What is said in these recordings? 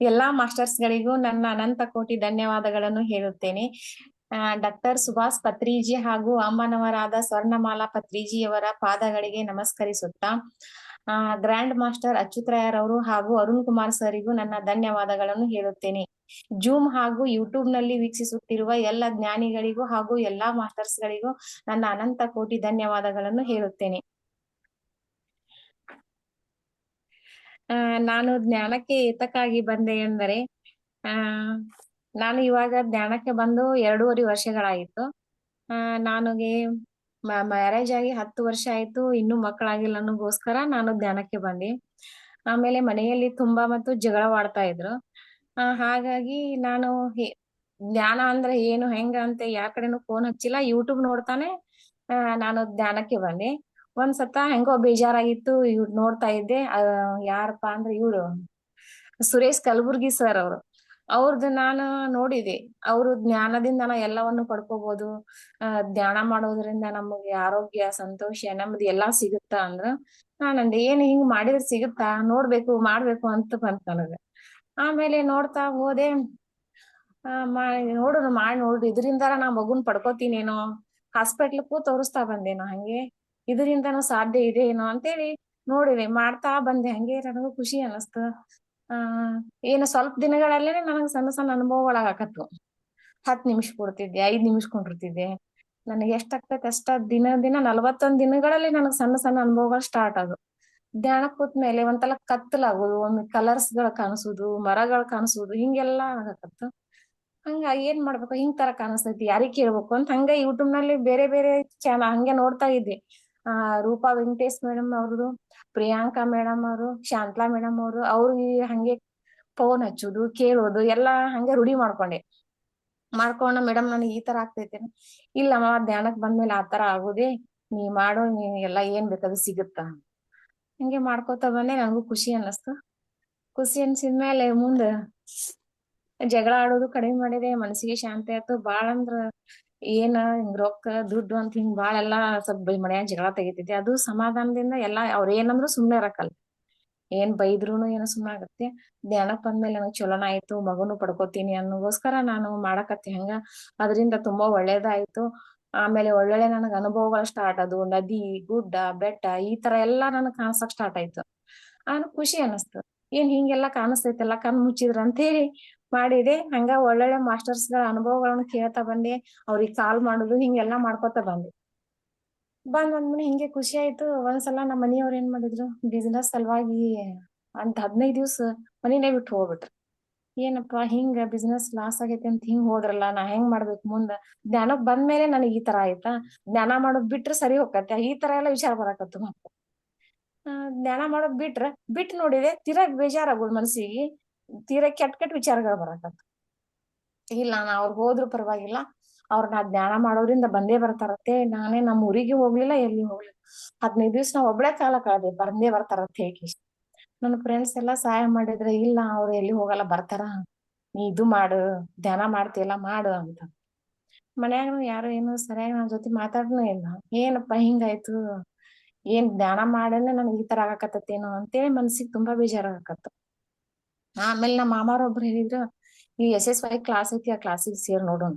ಎಲ್ಲಾ ಮಾಸ್ಟರ್ಸ್ ಗಳಿಗೂ ನನ್ನ ಅನಂತ ಕೋಟಿ ಧನ್ಯವಾದಗಳನ್ನು ಹೇಳುತ್ತೇನೆ. ಡಾಕ್ಟರ್ ಸುಭಾಷ್ ಪತ್ರಿಜಿ ಹಾಗೂ ಅಮ್ಮನವರಾದ ಸ್ವರ್ಣಮಾಲಾ ಪತ್ರಿಜಿಯವರ ಪಾದಗಳಿಗೆ ನಮಸ್ಕರಿಸುತ್ತಾ ಗ್ರ್ಯಾಂಡ್ ಮಾಸ್ಟರ್ ಅಚ್ಯುತರಾಯರವರು ಹಾಗೂ ಅರುಣ್ ಕುಮಾರ್ ಸರಿಗೂ ನನ್ನ ಧನ್ಯವಾದಗಳನ್ನು ಹೇಳುತ್ತೇನೆ. ಜೂಮ್ ಹಾಗೂ ಯೂಟ್ಯೂಬ್ನಲ್ಲಿ ವೀಕ್ಷಿಸುತ್ತಿರುವ ಎಲ್ಲ ಜ್ಞಾನಿಗಳಿಗೂ ಹಾಗೂ ಎಲ್ಲಾ ಮಾಸ್ಟರ್ಸ್ ಗಳಿಗೂ ನನ್ನ ಅನಂತ ಕೋಟಿ ಧನ್ಯವಾದಗಳನ್ನು ಹೇಳುತ್ತೇನೆ ಆ ನಾನು ಜ್ಞಾನಕ್ಕೆ ಏತಕ್ಕಾಗಿ ಬಂದೆ ಎಂದರೆ, ಆ, ನಾನು ಇವಾಗ ಜ್ಞಾನಕ್ಕೆ ಬಂದು ಎರಡೂವರೆ ವರ್ಷಗಳಾಯಿತು. ಆ, ನನಗೆ ಮ್ಯಾರೇಜ್ ಆಗಿ ಹತ್ತು ವರ್ಷ ಆಯ್ತು. ಇನ್ನೂ ಮಕ್ಕಳಾಗಿಲ್ಲ ಅನ್ನೋಗೋಸ್ಕರ ನಾನು ಜ್ಞಾನಕ್ಕೆ ಬಂದೆ. ಆಮೇಲೆ ಮನೆಯಲ್ಲಿ ತುಂಬಾ ಮತ್ತು ಜಗಳವಾಡ್ತಾ ಇದ್ರು. ಹಾಗಾಗಿ ನಾನು ಜ್ಞಾನ ಅಂದ್ರೆ ಏನು, ಹೆಂಗ ಅಂತ ಯಾರ ಫೋನ್ ಹಚ್ಚಿಲ್ಲ. ಯೂಟ್ಯೂಬ್ ನೋಡ್ತಾನೆ ನಾನು ಜ್ಞಾನಕ್ಕೆ ಬಂದೆ. ಒಂದ್ ಸತ ಹೆಂಗೋ ಬೇಜಾರಾಗಿತ್ತು ಇವ್ ನೋಡ್ತಾ ಇದ್ದೆ ಯಾರಪ್ಪಾ ಅಂದ್ರೆ ಇವ್ರು ಸುರೇಶ್ ಕಲಬುರ್ಗಿ ಸರ್ ಅವರು. ಅವ್ರದ್ದು ನಾನು ನೋಡಿದೆ. ಅವರು ಜ್ಞಾನದಿಂದ ನಾನು ಎಲ್ಲವನ್ನು ಪಡ್ಕೋಬಹುದು ಧ್ಯಾನ ಮಾಡೋದ್ರಿಂದ ನಮಗೆ ಆರೋಗ್ಯ, ಸಂತೋಷ, ನೆಮ್ಮದಿ ಎಲ್ಲಾ ಸಿಗುತ್ತಾ ಅಂದ್ರ. ನಾನಂದೆ ಏನ್ ಹಿಂಗ್ ಮಾಡಿದ್ರೆ ಸಿಗುತ್ತಾ, ನೋಡ್ಬೇಕು, ಮಾಡ್ಬೇಕು ಅಂತ ಬಂತ ನನಗ. ಆಮೇಲೆ ನೋಡ್ತಾ ಹೋದೆ. ಆ ನೋಡುನು ಮಾಡಿ ನೋಡ್ರಿ ಇದರಿಂದಾರ ನಾ ಮಗುನ್ ಪಡ್ಕೋತೀನೇನೋ ಹಾಸ್ಪಿಟ್ಲಕ್ಕೂ ತೋರಿಸ್ತಾ ಬಂದೇನೋ ಹಂಗೆ. ಇದರಿಂದನೂ ಸಾಧ್ಯ ಇದೆ ಏನೋ ಅಂತೇಳಿ ನೋಡಿದೆ. ಮಾಡ್ತಾ ಬಂದೆ. ಹಂಗೆ ನನಗೂ ಖುಷಿ ಅನಸ್ತ ಆ, ಏನು ಸ್ವಲ್ಪ ದಿನಗಳಲ್ಲೇನೆ ನನಗ್ ಸಣ್ಣ ಸಣ್ಣ ಅನುಭವಗಳಾಗಕತ್ವು ಹತ್ ನಿಮಿಷ ಕೊಡ್ತಿದ್ದೆ, ಐದ್ ನಿಮಿಷ ಕೊಂಡಿರ್ತಿದ್ದೆ. ನನಗೆ ಎಷ್ಟ್ ಆಗ್ತೈತೆ ಅಷ್ಟ ದಿನ ದಿನ ನಲ್ವತ್ತೊಂದ್ ದಿನಗಳಲ್ಲಿ ನನಗ್ ಸಣ್ಣ ಸಣ್ಣ ಅನುಭವಗಳು ಸ್ಟಾರ್ಟ್ ಆದವು. ಧ್ಯಾನ ಕೂತ್ ಮೇಲೆ ಒಂದ್ಸಲ ಕತ್ತಲಾಗೋದು, ಒಮ್ಮೆ ಕಲರ್ಸ್ಗಳ ಕಾಣಿಸೋದು, ಮರಗಳು ಕಾಣಿಸೋದು, ಹಿಂಗೆಲ್ಲಾ ಆಗಕತ್ತು. ಹಂಗ ಏನ್ ಮಾಡ್ಬೇಕು? ಹಿಂಗ್ ತರ ಕಾಣಿಸ್ತೈತಿ? ಯಾರಿಗ್ ಕೇಳ್ಬೇಕು? ಅಂತ ಹಂಗ ಯೂಟ್ಯೂಬ್ನಲ್ಲಿ ಬೇರೆ ಬೇರೆ ಚಾನ ಹಂಗೆ ನೋಡ್ತಾ ಇದ್ದೆ. ಆ, ರೂಪಾ ವೆಂಕಟೇಶ್ ಮೇಡಮ್ ಅವ್ರದು, ಪ್ರಿಯಾಂಕಾ ಮೇಡಮ್ ಅವರು, ಶಾಂತಲಾ ಮೇಡಮ್ ಅವರು ಅವ್ರಿಗೆ ಹಂಗೆ ಫೋನ್ ಹಚ್ಚೋದು, ಕೇಳೋದು, ಎಲ್ಲಾ ಹಂಗೆ ರೂಢಿ ಮಾಡ್ಕೊಂಡೆ. ಮಾಡ್ಕೊಂಡ ಮೇಡಮ್ ನನಗೆ ಈ ತರ ಆಗ್ತೈತೆ. ಇಲ್ಲಮ್ಮ ಧ್ಯಾನಕ್ ಬಂದ್ಮೇಲೆ ಆ ತರ ಆಗೋದೇ, ನೀ ಮಾಡೋ ನೀ ಎಲ್ಲಾ ಏನ್ ಬೇಕಾದ್ರೂ ಸಿಗುತ್ತ ಹಂಗೆ ಮಾಡ್ಕೋತ ಬಂದೆ ನನಗೂ ಖುಷಿ ಅನ್ನಿಸ್ತು. ಖುಷಿ ಅನ್ಸಿದ್ಮೇಲೆ ಮುಂದ ಜಗಳ ಆಡೋದು ಕಡಿಮೆ ಮಾಡಿದೆ, ಮನಸ್ಸಿಗೆ ಶಾಂತಿ ಆಯ್ತು. ಬಾಳ ಅಂದ್ರ ಏನ ಹಿಂಗ್ ರೊಕ್ಕ, ದುಡ್ಡು ಅಂತ ಹಿಂಗ್ ಬಾಳ ಎಲ್ಲಾ ಸ್ವಲ್ಪ ಮನ್ಯಾಗ ಜಗಳ ತೆಗಿತೈತಿ ಅದು ಸಮಾಧಾನದಿಂದ ಎಲ್ಲಾ ಅವ್ರ ಏನಂದ್ರು ಸುಮ್ನೆ ಇರಕಲ್ ಏನ್ ಬೈದ್ರುನು ಏನೋ ಸುಮ್ನೆ ಆಗತ್ತೆ. ಧ್ಯಾನಕ್ ಬಂದ್ಮೇಲೆ ನನಗ್ ಚಲೋನ ಆಯ್ತು, ಮಗನು ಪಡ್ಕೋತೀನಿ ಅನ್ನೋಗೋಸ್ಕರ ನಾನು ಮಾಡಕತ್ತೆ ಹಂಗ. ಅದರಿಂದ ತುಂಬಾ ಒಳ್ಳೇದಾಯ್ತು. ಆಮೇಲೆ ಒಳ್ಳೊಳ್ಳೆ ನನಗ್ ಅನುಭವಗಳು ಸ್ಟಾರ್ಟ್ ಅದು ನದಿ, ಗುಡ್ಡ, ಬೆಟ್ಟ, ಈ ತರ ಎಲ್ಲಾ ನನಗ್ ಕಾಣಿಸಕ್ ಸ್ಟಾರ್ಟ್ ಆಯ್ತು. ನಾನು ಖುಷಿ ಅನಸ್ತು. ಏನ್ ಹಿಂಗೆಲ್ಲಾ ಕಾಣಿಸ್ತೈತಲ್ಲ ಕಣ್ ಮುಚ್ಚಿದ್ರ ಅಂತ ಹೇಳಿ ಮಾಡಿದೆ. ಹಂಗ ಒಳ್ಳೊಳ್ಳೆ ಮಾಸ್ಟರ್ಸ್ಗಳ ಅನುಭವಗಳನ್ನ ಕೇಳ್ತಾ ಬಂದೆ. ಅವ್ರಿಗೆ ಕಾಲ್ ಮಾಡುದು ಹಿಂಗೆಲ್ಲಾ ಮಾಡ್ಕೊತ ಬಂದೆ. ಬಂದ್ ಬಂದ್ಮೇಲೆ ಹಿಂಗೆ ಖುಷಿ ಆಯ್ತು. ಒಂದ್ಸಲ ನಮ್ಮ ಮನಿಯವ್ರ ಏನ್ ಮಾಡಿದ್ರು ಬಿಸ್ನೆಸ್ ಸಲುವಾಗಿ ಅಂತ ಹದಿನೈದು ದಿವ್ಸ ಮನಿನೇ ಬಿಟ್ಟು ಹೋಗ್ಬಿಟ್ರು. ಏನಪ್ಪಾ ಹಿಂಗ ಬಿಸ್ನೆಸ್ ಲಾಸ್ ಆಗೈತಿ ಅಂತ ಹಿಂಗ್ ಹೋದ್ರಲ್ಲ, ನಾ ಹೆಂಗ್ ಮಾಡ್ಬೇಕು ಮುಂದ? ಜ್ಞಾನಕ್ ಬಂದ್ಮೇಲೆ ನನಗ್ ಈ ತರ ಆಯ್ತಾ? ಜ್ಞಾನ ಮಾಡೋದ್ ಬಿಟ್ರೆ ಸರಿ ಹೋಗತ್ತೆ ಈ ತರ ಎಲ್ಲಾ ವಿಚಾರ ಬರಾಕತ್ತು ಮತ್ತೆ. ಜ್ಞಾನ ಮಾಡೋದ್ ಬಿಟ್ರ ಬಿಟ್ ನೋಡಿದೆ ತಿರಗ್ ಬೇಜಾರಾಗೋದ್ ಮನ್ಸಿಗೆ. ತೀರಾ ಕೆಟ್ಟ ಕೆಟ್ಟ ವಿಚಾರಗಳು ಬರಾಕತ್ತು ಇಲ್ಲ, ನಾ ಅವ್ರಿಗೆ ಹೋದ್ರು ಪರವಾಗಿಲ್ಲ ಅವ್ರ ನಾ ಧ್ಯಾನ ಮಾಡೋದ್ರಿಂದ ಬಂದೇ ಬರ್ತಾರತ್ತೆ, ನಾನೇ ನಮ್ಮ ಊರಿಗೆ ಹೋಗ್ಲಿಲ್ಲ ಎಲ್ಲಿ ಹೋಗ್ಲಿಲ್ಲ. ಹದಿನೈದು ದಿವ್ಸ ನಾ ಒಬ್ಳೆ ಕಾಲ ಕಳ್ದೆ ಬಂದೇ ಬರ್ತಾರತ್ತೆ ಹೇಳಿ ನನ್ನ ಫ್ರೆಂಡ್ಸ್ ಎಲ್ಲಾ ಸಹಾಯ ಮಾಡಿದ್ರೆ, ಇಲ್ಲ, ಅವ್ರು ಎಲ್ಲಿ ಹೋಗಲ್ಲ, ಬರ್ತಾರ? ನೀ ಇದು ಮಾಡು, ಧ್ಯಾನ ಮಾಡ್ತೀಯಲ್ಲ ಮಾಡು ಅಂತ. ಮನ್ಯಾಗ ಯಾರು ಏನು ಸರಿಯಾಗಿ ನನ್ನ ಜೊತೆ ಮಾತಾಡ್ನೂ ಇಲ್ಲ. ಏನಪ್ಪ ಹಿಂಗಾಯ್ತು? ಏನ್ ಧ್ಯಾನ ಮಾಡೇನೆ ನನಗೆ ಈ ತರ ಆಗಾಕತ್ತೇನೋ ಅಂತೇಳಿ ಮನ್ಸಿಗೆ ತುಂಬಾ ಬೇಜಾರಾಗಕತ್ತು. ಆಮೇಲೆ ನಮ್ಮ ಮಾಮಾರ ಒಬ್ರು ಹೇಳಿದ್ರು ಈ ಎಸ್ ಎಸ್ ವೈ ಕ್ಲಾಸ್ ಐತಿ, ಆ ಕ್ಲಾಸಿಗೆ ಸೇರ್ ನೋಡೋಣ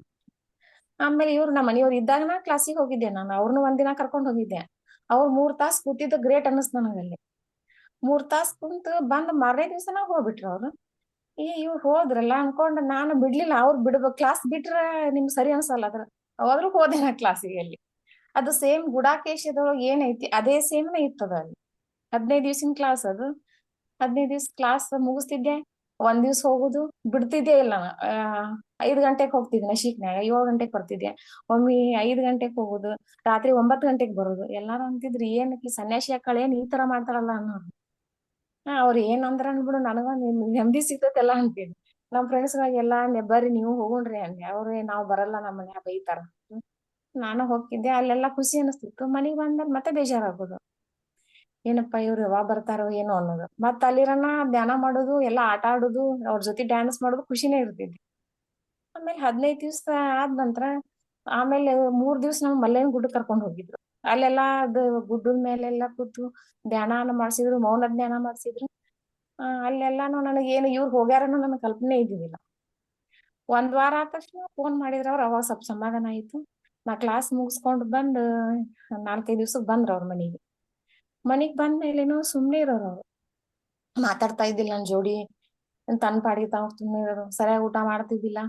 ಆಮೇಲೆ ಇವ್ರು ನಮ್ಮ ಮನೆಯವ್ರು ಇದ್ದಾಗ ಕ್ಲಾಸಿಗೆ ಹೋಗಿದ್ದೆ ನಾನು ಅವ್ರನ್ನ ಒಂದಿನ ಕರ್ಕೊಂಡ್ ಹೋಗಿದ್ದೆ. ಅವ್ರು ಮೂರ್ ತಾಸ್ ಕೂತಿದ್ದ ಗ್ರೇಟ್ ಅನ್ನಿಸ್ತು ನನಗಲ್ಲಿ ಮೂರ್ ತಾಸ್ ಕುಂತು ಬಂದ್ ಮಾರನೇ ದಿವ್ಸನ ಹೋಗ್ಬಿಟ್ರು ಅವ್ರು. ಏ, ಇವ್ರು ಹೋದ್ರಲ್ಲ ಅನ್ಕೊಂಡ್ ನಾನು ಬಿಡ್ಲಿಲ್ಲ, ಅವ್ರು ಬಿಡ್ಬೇಕು ಕ್ಲಾಸ್ ಬಿಟ್ರ ನಿಮ್ಗೆ ಸರಿ ಅನ್ಸಲ್ಲ ಅದ್ರ ಅವಾದ್ರೂ ಹೋದೆ ನಾ ಕ್ಲಾಸಿಗೆ ಅಲ್ಲಿ. ಅದು ಸೇಮ್ ಗುಡಾಕೇಶದೊಳಗೆ ಏನೈತಿ, ಅದೇ ಸೇಮ್ನೇ ಇತ್ತದ ಅಲ್ಲಿ. ಹದಿನೈದು ದಿವ್ಸಿನ ಕ್ಲಾಸ್ ಅದು. ಹದಿನೈದ್ ದಿವ್ಸ ಕ್ಲಾಸ್ ಮುಗಿಸ್ತಿದ್ದೆ, ಒಂದ್ ದಿವ್ಸ ಹೋಗುದು, ಬಿಡ್ತಿದ್ದೆ ಇಲ್ಲ ಐದ್ ಗಂಟೆಗ್ ಹೋಗ್ತಿದ್ದೆ ನಶೀಕ್ನ್ಯಾಗ ಏಳು ಗಂಟೆಗೆ ಬರ್ತಿದ್ದೆ. ಒಮ್ಮೆ ಐದ್ ಗಂಟೆಗೆ ಹೋಗುದು, ರಾತ್ರಿ ಒಂಬತ್ ಗಂಟೆಗ್ ಬರೋದು. ಎಲ್ಲಾರು ಅಂತಿದ್ರು ಏನ್ ಸನ್ಯಾಸಿ ಅಕ್ಕಳ ಏನ್ ಈ ತರ ಮಾಡ್ತಾರಲ್ಲ ಅನ್ನೋರು ಹಾ, ಅವ್ರ ಏನ್ ಅಂದ್ರ ಅನ್ಬಿಡು ನನಗ ನೆಮ್ಮದಿ ಸಿಗ್ತೈತೆಲ್ಲ ಅಂತೀನಿ ನಮ್ ಫ್ರೆಂಡ್ಸ್ ಎಲ್ಲಾ ಬರ್ರಿ, ನೀವು ಹೋಗುಣ್ರಿ ಅಂದೆ. ಅವ್ರೇ ನಾವ್ ಬರಲ್ಲ, ನಮ್ಮ ಮನ್ಯಾಗ ಬೈತಾರ. ನಾನು ಹೋಗ್ತಿದ್ದೆ, ಅಲ್ಲೆಲ್ಲಾ ಖುಷಿ ಅನಿಸ್ತಿತ್ತು. ಮನಿಗ್ ಬಂದ್ಮೇಲೆ ಮತ್ತೆ ಬೇಜಾರಾಗೋದು. ಏನಪ್ಪಾ ಇವ್ರು ಯಾವಾಗ ಬರ್ತಾರೋ ಏನೋ ಅನ್ನೋದು. ಮತ್ತ ಅಲ್ಲಿರನ ಧ್ಯಾನ ಮಾಡೋದು, ಎಲ್ಲಾ ಆಟ ಆಡೋದು, ಅವ್ರ ಜೊತೆ ಡ್ಯಾನ್ಸ್ ಮಾಡೋದು ಖುಷಿನೇ ಇರ್ತಿದ್ವಿ. ಆಮೇಲೆ ಹದಿನೈದು ದಿವ್ಸ ಆದ ನಂತರ ಆಮೇಲೆ ಮೂರ್ ದಿವ್ಸ ನಮ್ ಮಲ್ಲೇನ್ ಗುಡ್ಡ ಕರ್ಕೊಂಡ್ ಹೋಗಿದ್ರು. ಅಲ್ಲೆಲ್ಲಾ ಅದು ಗುಡ್ಡದ ಮೇಲೆಲ್ಲಾ ಕೂತು ಧ್ಯಾನ ಮಾಡ್ಸಿದ್ರು, ಮೌನ ಧ್ಯಾನ ಮಾಡ್ಸಿದ್ರು. ಆ, ಅಲ್ಲೆಲ್ಲಾನು ನನಗೆ ಏನು ಇವ್ರು ಹೋಗ್ಯಾರನ್ನು ನನಗೆ ಕಲ್ಪನೆ ಇದ್ದಿದ್ದಿಲ್ಲ. ಒಂದ್ ವಾರ ಆದ ತಕ್ಷಣ ಫೋನ್ ಮಾಡಿದ್ರ ಅವ್ರ ಅವಾಗ ಸ್ವಲ್ಪ ಸಮಾಧಾನ ಆಯ್ತು. ನಾ ಕ್ಲಾಸ್ ಮುಗಿಸ್ಕೊಂಡು ಬಂದ್ ನಾಲ್ಕೈದು ದಿವ್ಸಕ್ ಬಂದ್ರ ಅವ್ರ ಮನಿಗೆ. ಮನಿಗ್ ಬಂದ ಮೇಲೇನು ಸುಮ್ನೆ ಇರೋರು ಅವ್ರು. ಮಾತಾಡ್ತಾ ಇದ್ದಿಲ್ಲ ನನ್ ಜೋಡಿ ತನ್ ಪಾಡಿಗೆ ತಾವ್ ಸುಮ್ನೆ ಇರೋರು. ಸರಿಯಾಗಿ ಊಟ ಮಾಡ್ತಿದ್ದಿಲ್ಲ.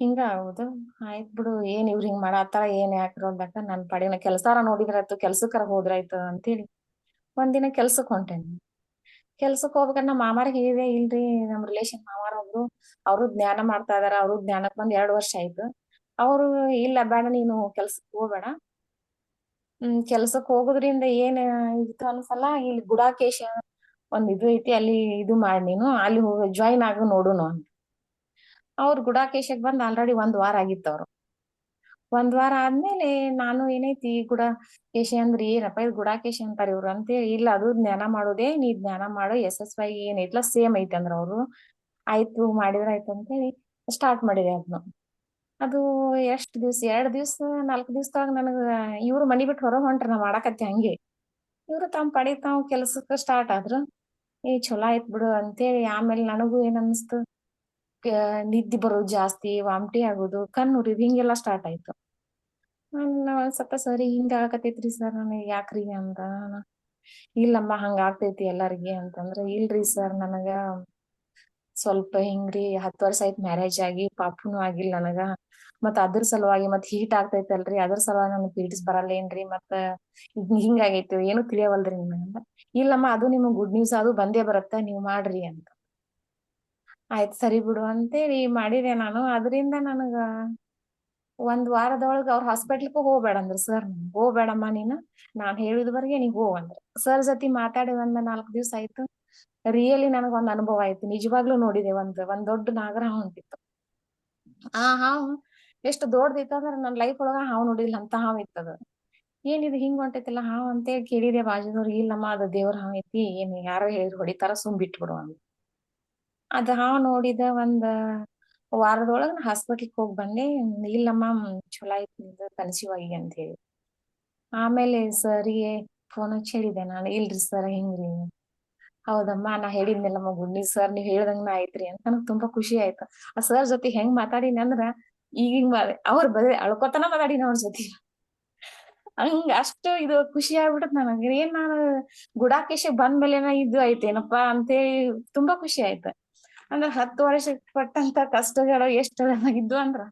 ಹಿಂಗ ಆಗೋದು ಆಯ್ತ್ ಬಿಡು, ಏನ್ ಇವ್ರ ಹಿಂಗ್ ಮಾಡತ್ತಾರ ಏನ್ ಯಾಕ್ರ ಅಂದಾಗ ನನ್ ಪಾಡಿನ ಕೆಲ್ಸಾರ ನೋಡಿದ್ರಾಯ್ತು ಕೆಲ್ಸಕ್ಕರ ಹೋದ್ರಾಯ್ತು ಅಂತೇಳಿ. ಒಂದಿನ ಕೆಲ್ಸಕ್ ಹೊಂಟೇನಿ ಕೆಲ್ಸಕ್ ಹೋಗ್ಬೇಕಂದ್ರೆ ನಮ್ಮ ಮಾಮಾರಿಗೆ ಹೇಳಿದೆ, ಇಲ್ರಿ, ನಮ್ ರಿಲೇಶನ್ ಮಾಮಾರ ಒಬ್ರು, ಅವರು ಜ್ಞಾನ ಮಾಡ್ತಾ ಇದಾರ, ಅವರು ಜ್ಞಾನಕ್ ಬಂದ್ ಎರಡ್ ವರ್ಷ ಆಯ್ತು. ಅವ್ರು, ಇಲ್ಲ, ಬೇಡ, ನೀನು ಕೆಲ್ಸಕ್ ಹೋಗ್ಬೇಡ. ಹ್ಮ್, ಕೆಲ್ಸಕ್ ಹೋಗೋದ್ರಿಂದ ಏನ್ ಇತ್ತು ಅನ್ಸಲ್ಲ, ಇಲ್ಲಿ ಗುಡಾಕೇಶ ಒಂದ್ ಇದು ಐತಿ, ಅಲ್ಲಿ ಇದು ಮಾಡ್ ನೀನು, ಅಲ್ಲಿ ಹೋಗಿ ಜಾಯಿನ್ ಆಗು ನೋಡುನು ಅಂತ. ಅವ್ರು ಗುಡಾಕೇಶಕ್ ಬಂದ್ ಆಲ್ರೆಡಿ ಒಂದ್ ವಾರ ಆಗಿತ್ತು ಅವ್ರು. ಒಂದ್ ವಾರ ಆದ್ಮೇಲೆ ನಾನು ಏನೈತಿ ಗುಡಾಕೇಶ ಅಂದ್ರಿ ಏನಪ್ಪ, ಇದು ಗುಡಾಕೇಶ ಅಂತಾರ ಇವ್ರು ಅಂತ ಇಲ್ಲ ಅದು ಜ್ಞಾನ ಮಾಡೋದೇ, ನೀ ಜ್ಞಾನ ಮಾಡೋ ಎಸ್ ವೈ ಏನೈತ್ಲ ಸೇಮ್ ಐತಿ ಅಂದ್ರ ಅವ್ರು. ಆಯ್ತು, ಮಾಡಿದ್ರ ಆಯ್ತು ಅಂತೇಳಿ ಸ್ಟಾರ್ಟ್ ಮಾಡಿದೆ ಅದನ್ನ ಅದು ಎಷ್ಟ್ ದಿವ್ಸ, ಎರಡ್ ದಿವ್ಸ, ನಾಲ್ಕು ದಿವ್ಸದಾಗ ನನಗ ಇವ್ರು ಮನಿ ಬಿಟ್ಟು ಹೊರ ಹೊಂಟ್ರ ನಾ ಮಾಡಾಕತ್ತೆ ಹಂಗೆ. ಇವ್ರು ತಮ್ಮ ಪಡಿ ತಾವ್ ಕೆಲ್ಸಕ್ಕ ಸ್ಟಾರ್ಟ್ ಆದ್ರು, ಏ ಚಲೋ ಆಯ್ತ್ ಬಿಡು ಅಂತೇಳಿ ಆಮೇಲೆ ನನಗೂ ಏನ್ ಅನ್ಸ್ತು ನಿದ್ದೆ ಬರೋದು ಜಾಸ್ತಿ, ವಾಮ್ಟಿ ಆಗೋದು ಕಣ್ಣು ರೀ ಹಿಂಗೆಲ್ಲಾ ಸ್ಟಾರ್ಟ್ ಆಯ್ತು. ನಾನು ಸ್ವಲ್ಪ ಸರಿ ಹಿಂಗ ಆಗತೈತ್ರಿ ಸರ್ ನನಗೆ, ಯಾಕ್ರಿ ಅಂತ ಇಲ್ಲಮ್ಮ ಹಂಗ ಆಗ್ತೈತಿ ಎಲ್ಲಾರ್ಗಿ ಅಂತಂದ್ರ, ಇಲ್ರಿ ಸರ್ ನನಗ ಸ್ವಲ್ಪ ಹಿಂಗ್ರಿ ಹತ್ತ್ ವರ್ಷ ಆಯ್ತು ಮ್ಯಾರೇಜ್ ಆಗಿ, ಪಾಪುನು ಆಗಿಲ್ಲ ನನಗ. ಮತ್ತ್ ಅದ್ರ ಸಲುವಾಗಿ ಮತ್ತ ಹೀಟ್ ಆಗ್ತೈತಲ್ರಿ, ಅದ್ರ ಸಲುವಾಗಿ ನನ್ ಪೀರಿಯಡ್ಸ್ ಬರಲ್ಲೇನ್ರಿ ಮತ್ತ ಹಿಂಗಾಗೈತಿ ಏನು ತಿಳಿಯವಲ್ರಿ ನಿಮ್ಗ ಇಲ್ಲಮ್ಮ, ಅದು ನಿಮಗ್ ಗುಡ್ ನ್ಯೂಸ್ ಅದು ಬಂದೇ ಬರತ್ತ, ನೀವ್ ಮಾಡ್ರಿ ಅಂತ. ಆಯ್ತ್ ಸರಿ ಬಿಡು ಅಂತೇಳಿ ಮಾಡಿದೆ ನಾನು, ಅದರಿಂದ ನನಗ ಒಂದ್ ವಾರದೊಳಗ ಅವ್ರ ಹಾಸ್ಪಿಟ್ಲ್ಗೂ ಹೋಗ್ಬೇಡ ಅಂದ್ರ ಸರ್ ಹೋಗ್ಬೇಡಮ್ಮ ನೀನು, ನಾನ್ ಹೇಳಿದವರೆಗೆ ನೀ ಹೋಗ್ ಅಂದ್ರ. ಸರ್ ಜೊತೆ ಮಾತಾಡಿ ಒಂದ್ ನಾಲ್ಕ್ ದಿವ್ಸ ಆಯ್ತು. ರಿಯಲಿ ನನಗ್ ಒಂದ್ ಅನುಭವ ಆಯ್ತು. ನಿಜವಾಗ್ಲೂ ನೋಡಿದೆ ಒಂದ್ ಒಂದ್ ದೊಡ್ಡ ನಾಗರ ಹೊಂಟಿತ್ತು ಆ ಹಾವು ಎಷ್ಟು ದೊಡ್ಡದಿತ್ತ ಅಂದ್ರ ನನ್ ಲೈಫ್ ಒಳಗ ಹಾವು ನೋಡಿಲ್ಲ, ಅಂತ ಹಾವ್ ಇತ್ತದ. ಏನಿದು ಹಿಂಗ್ ಹೊಂಟೈತಿಲ್ಲ, ಹಾವ್ ಅಂತೇಳಿ ಕೇಳಿದೆ ಬಾಜುದವ್ರು, ಇಲ್ಲಮ್ಮ ಅದು ದೇವ್ರ ಹಾವ್ ಐತಿ, ಏನ್ ಯಾರೋ ಹೇಳಿದ್ರು ಹೊಡಿತಾರ ಸುಮ್ ಬಿಟ್ಬಿಡು ಅಂತ ಅದ ಹಾವ್ ನೋಡಿದ ಒಂದ್ ವಾರದೊಳಗ ನಾ ಹಾಸ್ಪಿಟ್ಲಿಗ್ ಹೋಗ್ ಬಂದೆ, ಇಲ್ಲಮ್ಮ ಚಲೋ ಐತಿ ಕನಸಿವಾಗಿ ಅಂತ ಹೇಳಿ. ಆಮೇಲೆ ಸರ್ಗೆ ಫೋನ್ ಹಚ್ಚಿ ಹೇಳಿದೆ, ನಾನು, ಇಲ್ರಿ ಸರ್, ಹಿಂಗ್ರಿ? ಹೌದಮ್ಮ, ನಾ ಹೇಳಿದ್ನಲ್ಲಮ್ಮ ಗುಂಡಿ, ಸರ್, ನೀವ್ ನಾ ಆಯ್ತ್ರಿ, ಅಂತ ನನಗ್ ತುಂಬಾ ಖುಷಿ ಆಯ್ತು. ಆ ಸರ್ ಜೊತೆ ಹೆಂಗ್ ಮಾತಾಡಿನಿ ಅಂದ್ರ ಈಗಿಂಗ್ ಮಾಡಿ ಅವ್ರ ಬರೀ ಅಳ್ಕೊತನ ಮಾತಾಡಿನ ಅವ್ರ ಜೊತೆ ಹಂಗ ಅಷ್ಟು ಇದು ಖುಷಿ ಆಗ್ಬಿಟ್ಟತ್ ನನಗೆ. ಏನ್ ನಾನು ಗುಡಾಕೇಶ ಬಂದ್ಮೇಲೆನ ಇದು ಐತೇನಪ್ಪಾ ಅಂತೇಳಿ ತುಂಬಾ ಖುಷಿ ಆಯ್ತು. ಅಂದ್ರ ಹತ್ತು ವರ್ಷ ಪಟ್ಟಂತ ಕಷ್ಟಗಳು ಎಷ್ಟ ಇದ್ವು ಅಂದ್ರ.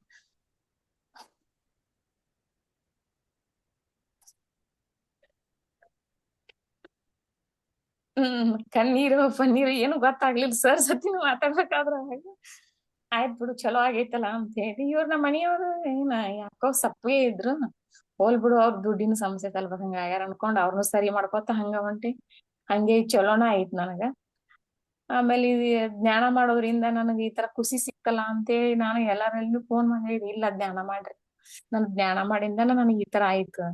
ಹ್ಮ್, ಕಣ್ಣೀರು, ಪನ್ನೀರು ಏನು ಗೊತ್ತಾಗ್ಲಿಲ್ಲ ಸರ್ ಸತಿನು ಮಾತಾಡ್ಬೇಕಾದ್ರ ಆಯ್ತ್ ಬಿಡು ಚಲೋ ಆಗೈತಲ್ಲ ಅಂತ ಹೇಳಿ ಇವ್ರ ನಮ್ಮ ಮನೆಯವ್ರು ಏನ ಯಾಕೋ ಸಪ್ಪೆ ಇದ್ರು. ಹೋಲ್ ಬಿಡು ಅವ್ರ ದುಡ್ಡಿನ ಸಮಸ್ಯೆ ತಲ್ಬ ಹಂಗ ಆಗ್ಯಾರ ಅನ್ಕೊಂಡ್ ಅವ್ರನು ಸರಿ ಮಾಡ್ಕೊತ ಹಂಗ ಹೊಂಟಿ. ಹಂಗೆ ಚಲೋನ ಆಯ್ತ್ ನನಗ. ಆಮೇಲೆ ಇದು ಜ್ಞಾನ ಮಾಡೋದ್ರಿಂದ ನನಗೆ ಈ ತರ ಖುಷಿ ಸಿಕ್ತಲ್ಲ ಅಂತೇಳಿ ನಾನು ಎಲ್ಲಾರಲ್ಲೂ ಫೋನ್ ಮಾಡಿ ಇಲ್ಲ ಜ್ಞಾನ ಮಾಡ್ರಿ. ನನ್ ಜ್ಞಾನ ಮಾಡಿಂದನ ನನಗ್ ಈ ತರ ಆಯ್ತು.